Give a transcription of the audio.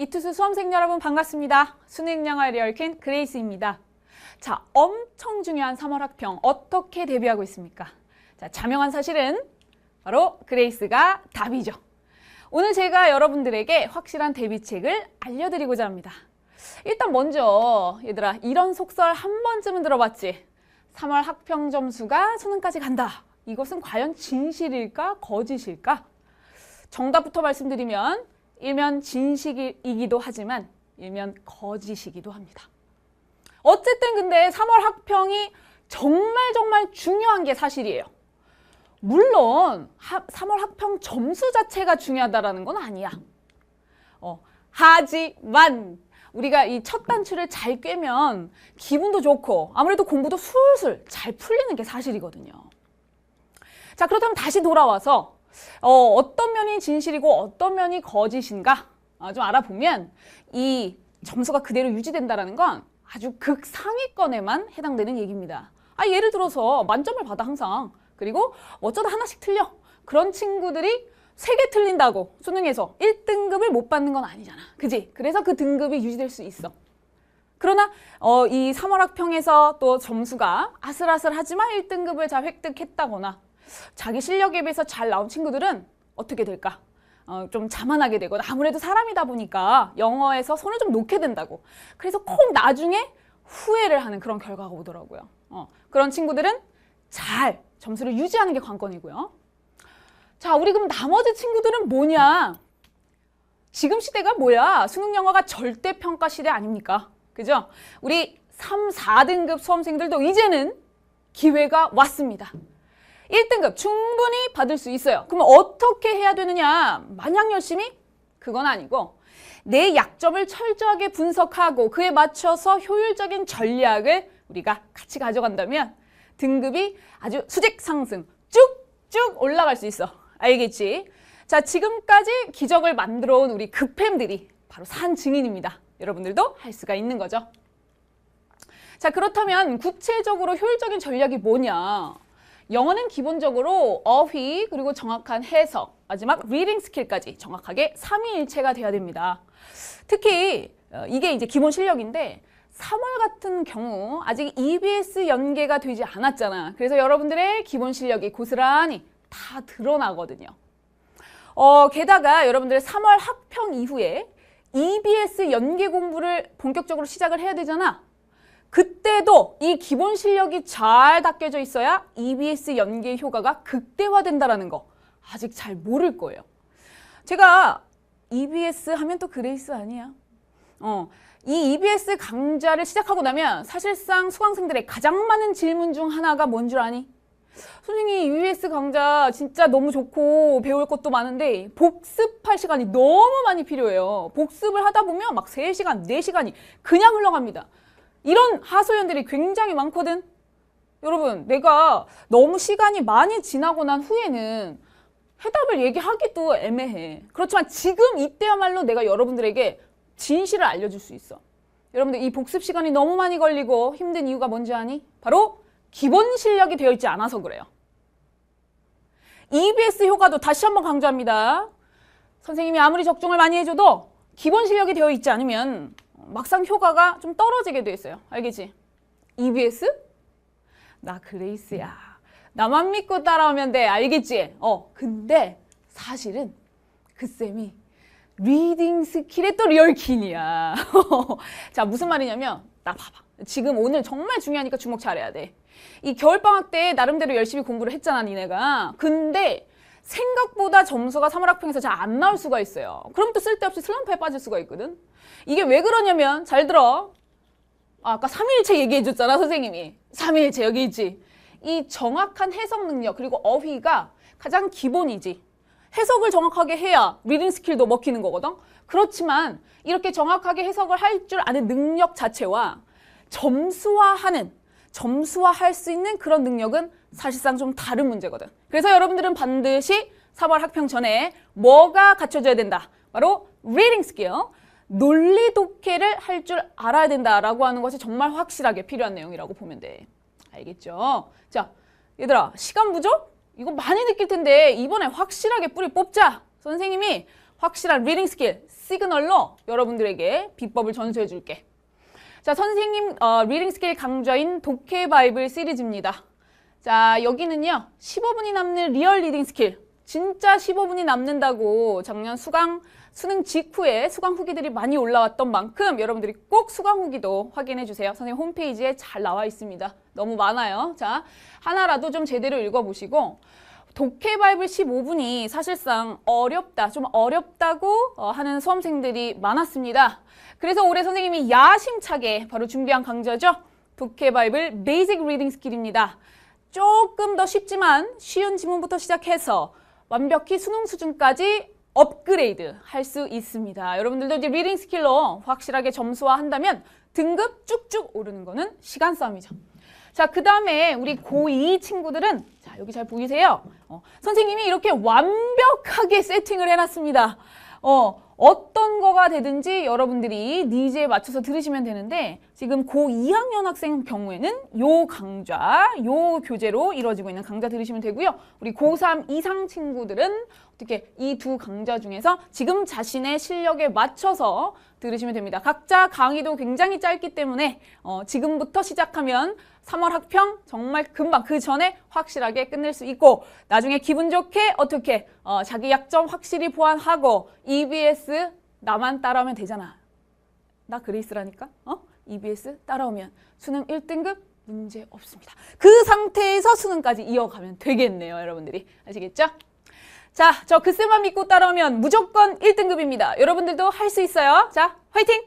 이투수 수험생 여러분 반갑습니다. 수능 영어에 얽힌 그레이스입니다. 자, 엄청 중요한 3월 학평 어떻게 대비하고 있습니까? 자, 자명한 사실은 바로 그레이스가 답이죠. 오늘 제가 여러분들에게 확실한 대비책을 알려드리고자 합니다. 일단 먼저 얘들아 이런 속설 한 번쯤은 들어봤지? 3월 학평 점수가 수능까지 간다. 이것은 과연 진실일까 거짓일까? 정답부터 말씀드리면 일면 진실이기도 하지만 일면 거짓이기도 합니다. 어쨌든 근데 3월 학평이 정말 정말 중요한 게 사실이에요. 물론 하, 3월 학평 점수 자체가 중요하다라는 건 아니야. 어, 하지만 우리가 이 첫 단추를 잘 꿰면 기분도 좋고 아무래도 공부도 술술 잘 풀리는 게 사실이거든요. 자 그렇다면 다시 돌아와서 어, 어떤 면이 진실이고 어떤 면이 거짓인가 어, 좀 알아보면 이 점수가 그대로 유지된다는 건 아주 극상위권에만 해당되는 얘기입니다. 아, 예를 들어서 만점을 받아 항상 그리고 어쩌다 하나씩 틀려 그런 친구들이 세 개 틀린다고 수능에서 1등급을 못 받는 건 아니잖아. 그지? 그래서 그 등급이 유지될 수 있어. 그러나 어, 이 3월 학평에서 또 점수가 아슬아슬하지만 1등급을 잘 획득했다거나 자기 실력에 비해서 잘 나온 친구들은 어떻게 될까? 어, 좀 자만하게 되거나 아무래도 사람이다 보니까 영어에서 손을 좀 놓게 된다고. 그래서 꼭 나중에 후회를 하는 그런 결과가 오더라고요. 어, 그런 친구들은 잘 점수를 유지하는 게 관건이고요. 자, 우리 그럼 나머지 친구들은 뭐냐? 지금 시대가 뭐야? 수능 영어가 절대평가 시대 아닙니까? 그죠? 우리 3, 4등급 수험생들도 이제는 기회가 왔습니다. 1등급 충분히 받을 수 있어요. 그럼 어떻게 해야 되느냐? 마냥 열심히? 그건 아니고 내 약점을 철저하게 분석하고 그에 맞춰서 효율적인 전략을 우리가 같이 가져간다면 등급이 아주 수직 상승 쭉쭉 올라갈 수 있어. 알겠지? 자, 지금까지 기적을 만들어 온 우리 급햄들이 바로 산 증인입니다. 여러분들도 할 수가 있는 거죠. 자, 그렇다면 구체적으로 효율적인 전략이 뭐냐? 영어는 기본적으로 어휘 그리고 정확한 해석 마지막 리딩 스킬까지 정확하게 삼위일체가 돼야 됩니다. 특히 어, 이게 이제 기본 실력인데 3월 같은 경우 아직 EBS 연계가 되지 않았잖아. 그래서 여러분들의 기본 실력이 고스란히 다 드러나거든요. 어, 게다가 여러분들의 3월 학평 이후에 EBS 연계 공부를 본격적으로 시작을 해야 되잖아. 그때도 이 기본 실력이 잘 닦여져 있어야 EBS 연계 효과가 극대화된다라는 거 아직 잘 모를 거예요. 제가 EBS 하면 또 그레이스 아니야. 어, 이 EBS 강좌를 시작하고 나면 사실상 수강생들의 가장 많은 질문 중 하나가 뭔 줄 아니? 선생님 EBS 강좌 진짜 너무 좋고 배울 것도 많은데 복습할 시간이 너무 많이 필요해요. 복습을 하다 보면 막 3시간, 4시간이 그냥 흘러갑니다. 이런 하소연들이 굉장히 많거든. 여러분, 내가 너무 시간이 많이 지나고 난 후에는 해답을 얘기하기도 애매해. 그렇지만 지금 이때야말로 내가 여러분들에게 진실을 알려줄 수 있어. 여러분들 이 복습 시간이 너무 많이 걸리고 힘든 이유가 뭔지 아니? 바로 기본 실력이 되어 있지 않아서 그래요. EBS 효과도 다시 한번 강조합니다. 선생님이 아무리 적중을 많이 해줘도 기본 실력이 되어 있지 않으면 막상 효과가 좀 떨어지게 돼 있어요. 알겠지? EBS? 나 그레이스야. 나만 믿고 따라오면 돼. 알겠지? 어, 근데 사실은 그 쌤이 리딩 스킬의 또 리얼킨이야. 자, 무슨 말이냐면 나 봐봐. 지금 오늘 정말 중요하니까 주목 잘해야 돼. 이 겨울방학 때 나름대로 열심히 공부를 했잖아, 니네가. 근데 생각보다 점수가 3월 학평에서 잘 안 나올 수가 있어요. 그럼 또 쓸데없이 슬럼프에 빠질 수가 있거든. 이게 왜 그러냐면 잘 들어. 아, 아까 3일체 얘기해 줬잖아, 선생님이. 3일체 여기 있지. 이 정확한 해석 능력 그리고 어휘가 가장 기본이지. 해석을 정확하게 해야 리딩 스킬도 먹히는 거거든. 그렇지만 이렇게 정확하게 해석을 할 줄 아는 능력 자체와 점수화하는 점수화할 수 있는 그런 능력은 사실상 좀 다른 문제거든. 그래서 여러분들은 반드시 3월 학평 전에 뭐가 갖춰져야 된다. 바로 reading skill, 논리 독해를 할 줄 알아야 된다라고 하는 것이 정말 확실하게 필요한 내용이라고 보면 돼. 알겠죠? 자, 얘들아, 시간 부족? 이거 많이 느낄 텐데 이번에 확실하게 뿌리 뽑자. 선생님이 확실한 리딩 스킬 시그널로 여러분들에게 비법을 전수해 줄게. 자, 선생님 어, 리딩 스킬 강좌인 독해 바이블 시리즈입니다. 자, 여기는요. 15분이 남는 리얼 리딩 스킬. 진짜 15분이 남는다고 작년 수강 수능 직후에 수강 후기들이 많이 올라왔던 만큼 여러분들이 꼭 수강 후기도 확인해 주세요. 선생님 홈페이지에 잘 나와 있습니다. 너무 많아요. 자, 하나라도 좀 제대로 읽어 보시고 독해 바이블 15분이 사실상 어렵다, 좀 어렵다고 어, 하는 수험생들이 많았습니다. 그래서 올해 선생님이 야심차게 바로 준비한 강좌죠. 독해 바이블 베이직 리딩 스킬입니다. 조금 더 쉽지만 쉬운 지문부터 시작해서 완벽히 수능 수준까지 업그레이드 할 수 있습니다. 여러분들도 이제 리딩 스킬로 확실하게 점수화한다면 등급 쭉쭉 오르는 거는 시간 싸움이죠. 자, 그 다음에 우리 고2 친구들은 자, 여기 잘 보이세요? 어, 선생님이 이렇게 완벽하게 세팅을 해놨습니다. 어, 어떤 거가 되든지 여러분들이 니즈에 맞춰서 들으시면 되는데 지금 고 2학년 학생 경우에는 요 강좌, 요 교재로 이루어지고 있는 강좌 들으시면 되고요. 우리 고3 이상 친구들은 어떻게 이 두 강좌 중에서 지금 자신의 실력에 맞춰서 들으시면 됩니다. 각자 강의도 굉장히 짧기 때문에 어, 지금부터 시작하면 3월 학평 정말 금방 그 전에 확실하게 끝낼 수 있고 나중에 기분 좋게 어떻게 어, 자기 약점 확실히 보완하고 EBS 나만 따라오면 되잖아. 나 그레이스라니까. 어? EBS 따라오면 수능 1등급 문제 없습니다. 그 상태에서 수능까지 이어가면 되겠네요, 여러분들이. 아시겠죠? 자, 저 그쌤만 믿고 따라오면 무조건 1등급입니다. 여러분들도 할 수 있어요. 자, 화이팅!